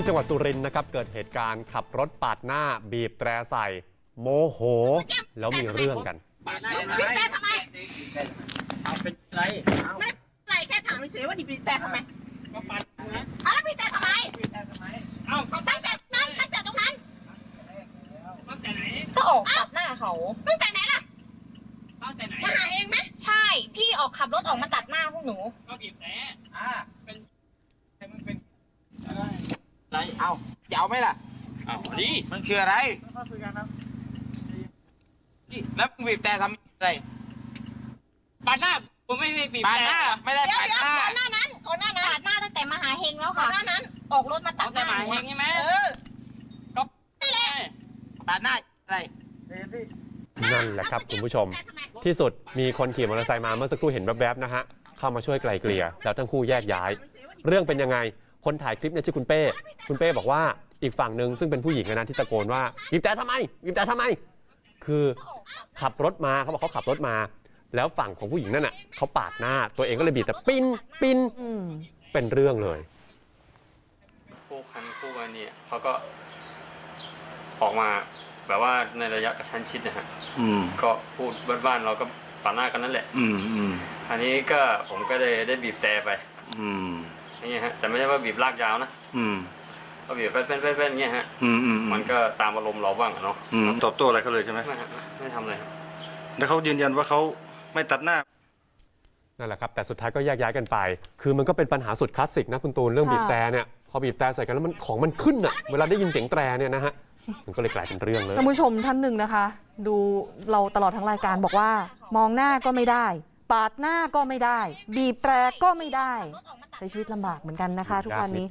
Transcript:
ที่จังหวัดสุรินทร์นะครับเกิดเหตุการณ์ขับรถปาดหน้าบีบแตรใส่ โมโห แล้วมีเรื่องกันบีบแต่ทำไม เอาเป็นไรเอาไม่ได้อะไรแค่ถามเฉยว่าดิบีบแต่ทำไมก็ปัดนะอ้าวแล้วบีบแต่ทำไม เอาก็ตั้งแต่นั้นตั้งแต่ตรงนั้นตั้งแต่ไหนก็ออกตัดหน้าเขาตั้งแต่ไหนล่ะตั้งแต่ไหนมาหาเองไหมใช่ พี่ออกขับรถออกมาตัดหน้าพวกหนูก็บีบแต่ อ่า เป็น มันเป็น อะไร เอาจะเอาไหมล่ะเอาดิมันคืออะไรก็คุยกันครับแล้วมึงบีบแต่ทำอะไรปัดหน้าผมไม่ได้บีบปาดแต่หน้าไม่ได้เดี๋ยวปาดเดี๋ยวหน้าก่อนหน้านั้นก่อนหน้านั้นตัดหน้าตั้งแต่มาหาเฮงแล้วก่อค่ะ นหน้านั้นออกรถมาตัเอาดหแต่น้าหมาหนูเองใช่ไหมเออก็นั่นแหละปาดหน้าอะไรนั่นแหละครับคุณผู้ชมแต่ทำไมที่สุดมีคนขี่มอเตอร์ไซค์มาเมื่อสักครู่เห็นแวบๆนะฮะเข้ามาช่วยไกลเกลี่ยแล้วทั้งคู่แยกย้าย เรื่องเป็นยังไง คนถ่ายคลิปเนี่ยชื่อคุณเป้ คุณเป้บอกว่าอีกฝั่งหนึ่งซึ่งเป็นผู้หญิงนะที่ตะโกนว่าบีบแต่ทำไมบีบแต่ทำไม คือขับรถมาเขาบอกเขาขับรถมา แล้วฝั่งของผู้หญิงนั่นน่ะเขาปาดหน้าตัวเองก็เลยบีบแต่ปิ้นปิ้นเป็นเรื่องเลยคู่คันคู่กันเนี่ยเขาก็ออกมาแบบว่าในระยะกระชั้นชิดนะฮะอืมก็พูดบ้านๆเราก็ปาดหน้ากันนั่นแหละ อืมอืมอันนี้ก็ผมก็ได้ได้บีบแต่ไป อืม นี่ฮะแต่ไม่ใช่ว่าบีบลากยาวนะอืมก็บีบเป็นเป็นเป็นอย่างเงี้ยฮะอืมอืมมันก็ตามอารมณ์เราบ้างอะเนาะอืมตอบโต้อะไรเขาเลยใช่ไหมไม่ฮะไม่ทำอะไรครับแล้วเขายืนยันว่าเขาไม่ตัดหน้า นั่นแหละครับ แต่สุดท้ายก็แยกย้ายกันไป คือมันก็เป็นปัญหาสุดคลาสสิกนะคุณตูนเรื่องค่ะบีบแต่เนี่ยพอบีบแต่ใส่กันแล้วมันของมันขึ้นอะเวลาได้ยินเสียงแตรเนี่ยนะฮะมันก็เลยกลายเป็นเรื่องเลย ท่านผู้ชมท่านหนึ่งนะคะ ดูเราตลอดทั้งรายการบอกว่า มองหน้าก็ไม่ได้ ปาดหน้าก็ไม่ได้ บีบแตรก็ไม่ได้ ใช้ชีวิตลำบากเหมือนกันนะคะ ทุกวันนี้